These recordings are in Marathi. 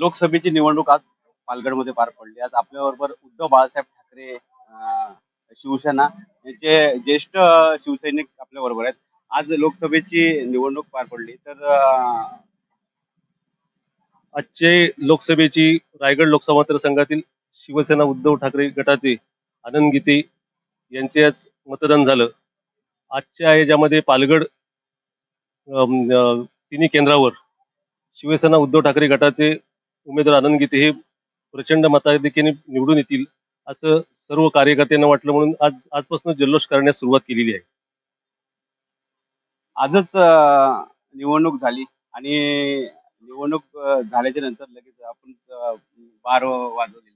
लोकसभेची निवडणूक आज पालघरमध्ये पार पडली. आज आपल्याबरोबर उद्धव बाळासाहेब ठाकरे अं, शिवसेना यांचे ज्येष्ठ शिवसैनिक आपल्या बरोबर आहेत. आज लोकसभेची निवडणूक पार पडली. तर अं, आजचे लोकसभेची रायगड लोकसभा मतदारसंघातील शिवसेना उद्धव ठाकरे गटाचे आनंद गीते यांचे आज मतदान झालं. आजच्या याच्यामध्ये पालगड अम, अ, तिन्ही केंद्रावर शिवसेना उद्धव ठाकरे गटाचे उमेदवार आनंद गीते हे प्रचंड मताधिक्याने निवडून येतील असं सर्व कार्यकर्त्यांना वाटलं म्हणून आज आजपासून जल्लोष करण्यास सुरुवात केलेली आहे आजच निवडणूक झाली आणि निवडणूक झाल्याच्यानंतर लगेच आपण बार वाजवलेले.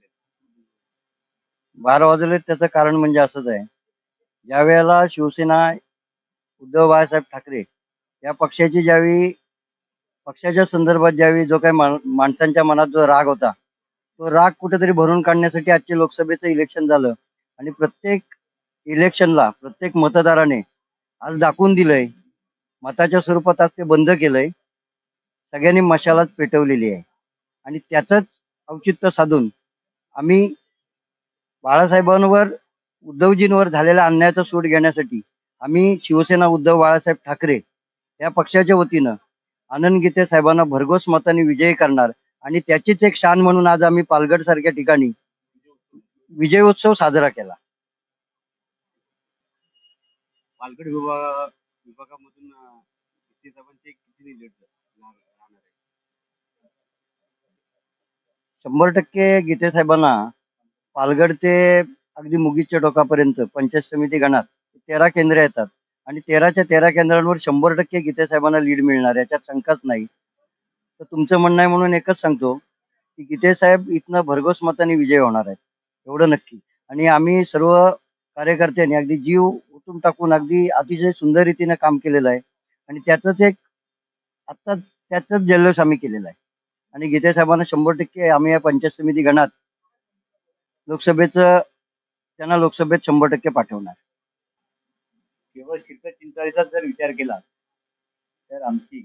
बारा वाजले त्याचं कारण म्हणजे असंच आहे ज्या वेळेला शिवसेना उद्धव बाळासाहेब ठाकरे या पक्षाची ज्यावेळी पक्षाच्या संदर्भात ज्यावेळी जो काही माणसांच्या मनात जो राग होता तो राग कुठेतरी भरून काढण्यासाठी आजचे लोकसभेचं इलेक्शन झालं. आणि प्रत्येक इलेक्शनला प्रत्येक मतदाराने आज दाखवून दिलंय मताच्या स्वरूपात आज ते बंद केलंय सगळ्यांनी मशालात पेटवलेली आहे. आणि त्याचंच औचित्य साधून आम्ही बाळासाहेबांवर उद्धवजींवर झालेल्या अन्यायाचा सूट घेण्यासाठी आम्ही शिवसेना उद्धव बाळासाहेब ठाकरे या पक्षाच्या वतीनं आनंद गीते साहेबांना भरघोस मताने विजयी करणार. आणि त्याचीच एक शान म्हणून आज आम्ही पालघर सारख्या ठिकाणी विजयोत्सव साजरा केला. पालघर विभाग विभागामधून अं, किती साहेबांचे किती लीड राहणार आहे शंभर टक्के गीते साहेबांना पालघरचे अगदी मुगीच्या टोकापर्यंत पंचायत समिती गणात तेरा केंद्र येतात. आणि तेराच्या तेरा केंद्रांवर शंभर टक्के गीते साहेबांना लीड मिळणार याच्यात शंकाच नाही. तर तुमचं म्हणणं आहे म्हणून एकच सांगतो की गीते साहेब इथनं भरघोस मताने विजय होणार आहेत. एवढं नक्की. आणि आम्ही सर्व कार्यकर्त्यांनी अगदी जीव ओतून टाकून अगदी अतिशय सुंदर रीतीनं काम केलेलं आहे. आणि त्याचंच एक आत्ताच त्याचंच जल्लोष आम्ही केलेला आहे. आणि गीते साहेबांना शंभर टक्के आम्ही या पंचायत समिती गणात लोकसभेचं त्यांना लोकसभेत शंभर टक्के पाठवणार. केवळ शिल्प चिंचोलीचा जर विचार केला तर आमची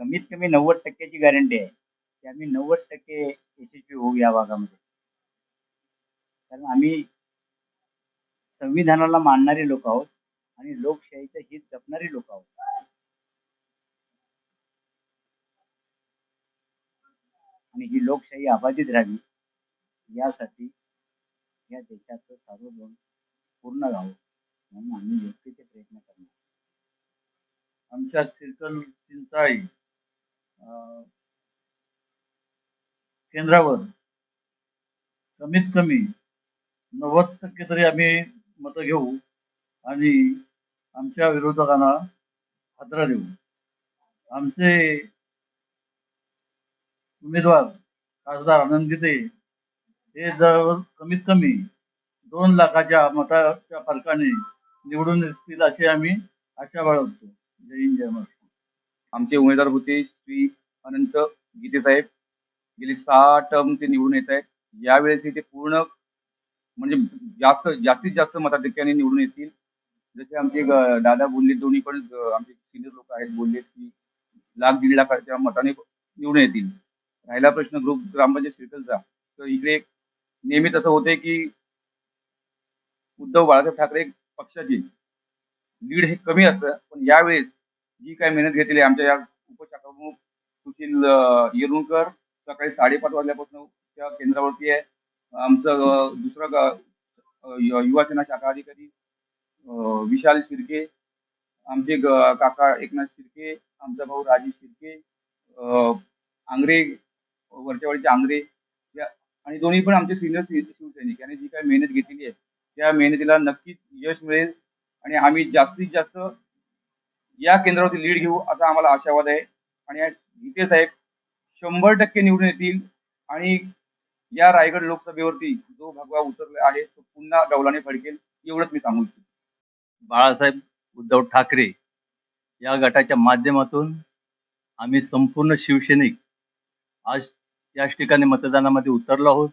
कमीत कमी नव्वद टक्क्याची गॅरंटी आहे की आम्ही नव्वद टक्के यशस्वी होऊ या भागामध्ये. कारण आम्ही संविधानाला मानणारी लोक आहोत आणि लोकशाहीचं हित जपणारी लोक आहोत. आणि ही लोकशाही अबाधित राहावी यासाठी या देशाचं सार्वभौम पूर्ण राहावं म्हणून आम्ही योग्य ते प्रयत्न करणार. आमच्या सिरकल चिंचाळी केंद्रावर कमीत कमी नव्वद टक्के तरी आम्ही मतं घेऊ आणि आमच्या विरोधकांना हादरा देऊ. आमचे उमेदवार खासदार आनंद गीते हे जवळ कमीत कमी दोन लाखाच्या मताच्या फरकाने निवडून येतील अशी आम्ही आशा बाळगतो. जय हिंद जय महाराष्ट्र. आमचे उमेदवार होते श्री अनंत गीते साहेब. गेली सहा टर्म ते निवडून येत आहेत. यावेळेस ते पूर्ण म्हणजे जास्त जास्तीत जास्त मताधिक्याने निवडून येतील. जसे आमचे दादा बोलले दोन्ही पण आमचे सिनियर लोक आहेत बोलले की लाख दीड लाखाच्या मताने निवडून येतील. राहिला प्रश्न ग्रुप ग्रामपंचायत सर्कलचा तर इकडे नेहमी असं होते की उद्धव बाळासाहेब ठाकरे पक्षाची. लीड हे कमी असतं पण यावेळेस जी काय मेहनत घेतली आहे आमच्या या उपशाखाप्रमुख सुशील येरुणकर येरुळकर सकाळी साडेपाच वाजल्यापासून त्या केंद्रावरती आहे. आमचं दुसरं यु- युवा सेना शाखा अधिकारी विशाल शिर्के आमचे ग- काका एकनाथ शिर्के आमचा भाऊ राजेश शिर्के आंग्रे वरच्यावाडीचे आंग्रे या आणि दोन्ही पण आमचे सिनियर शिवसैनिक यांनी जी काही मेहनत घेतलेली आहे त्या मेहनतीला नक्कीच यश मिळेल आणि आम्ही जास्तीत जास्त या केंद्रावरती लीड घेऊ असा आम्हाला आशावाद आहे. आणि या गीते साहेब शंभर टक्के निवडून येतील आणि या रायगड लोकसभेवरती जो भगवा उतरला आहे तो पुन्हा डौलाने फडकेल एवढंच मी सांगू इच्छितो. बाळासाहेब उद्धव ठाकरे या गटाच्या माध्यमातून आम्ही संपूर्ण शिवसैनिक आज याच ठिकाणी मतदानामध्ये उतरलो आहोत.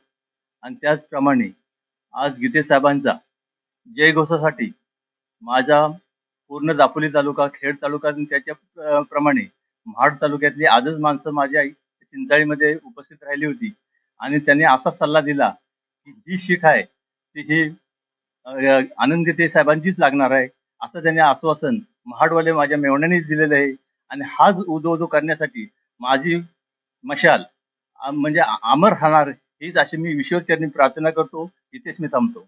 आणि त्याचप्रमाणे आज गीते साहेबांचा जयघोषासाठी माझा पूर्ण दापोली तालुका खेड तालुका त्याच्या प्रमाणे महाड तालुक्यातली आजच माणसं माझी आई चिंचाळीमध्ये उपस्थित राहिली होती. आणि त्यांनी असा सल्ला दिला की ही शीट आहे ती ही आनंद गीते साहेबांचीच लागणार आहे असं त्यांनी आश्वासन महाडवाले माझ्या मेवण्यानेच दिलेलं आहे. आणि हाच उदो उदो करण्यासाठी माझी मशाल म्हणजे आमर राहणार हीच अशी मी ईश्वरचरणी प्रार्थना करतो. इथेच मी थांबतो.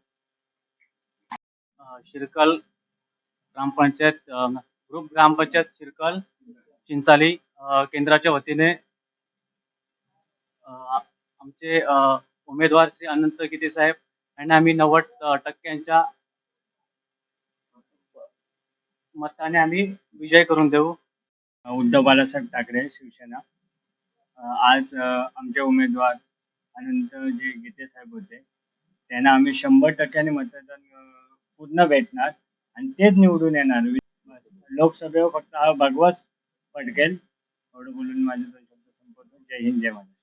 शिरकल ग्रामपंचायत ग्रुप ग्रामपंचायत शिरकल चिंचाली केंद्राच्या वतीने आमचे उमेदवार श्री अनंत गीते साहेब यांना आम्ही नव्वद टक्क्यांच्या मताने आम्ही विजय करून देऊ. उद्धव बाळासाहेब ठाकरे शिवसेना. आज आमचे उमेदवार अनंत जे गीते साहेब होते त्यांना आम्ही शंभर टक्क्याने मतदान पूर्ण भेटणार आणि तेच निवडून येणार. लोकसभेवर फक्त हा भगवाच पटकेल. एवढं बोलून माझे दोन शब्द संपवतो जय हिंद जय महाराज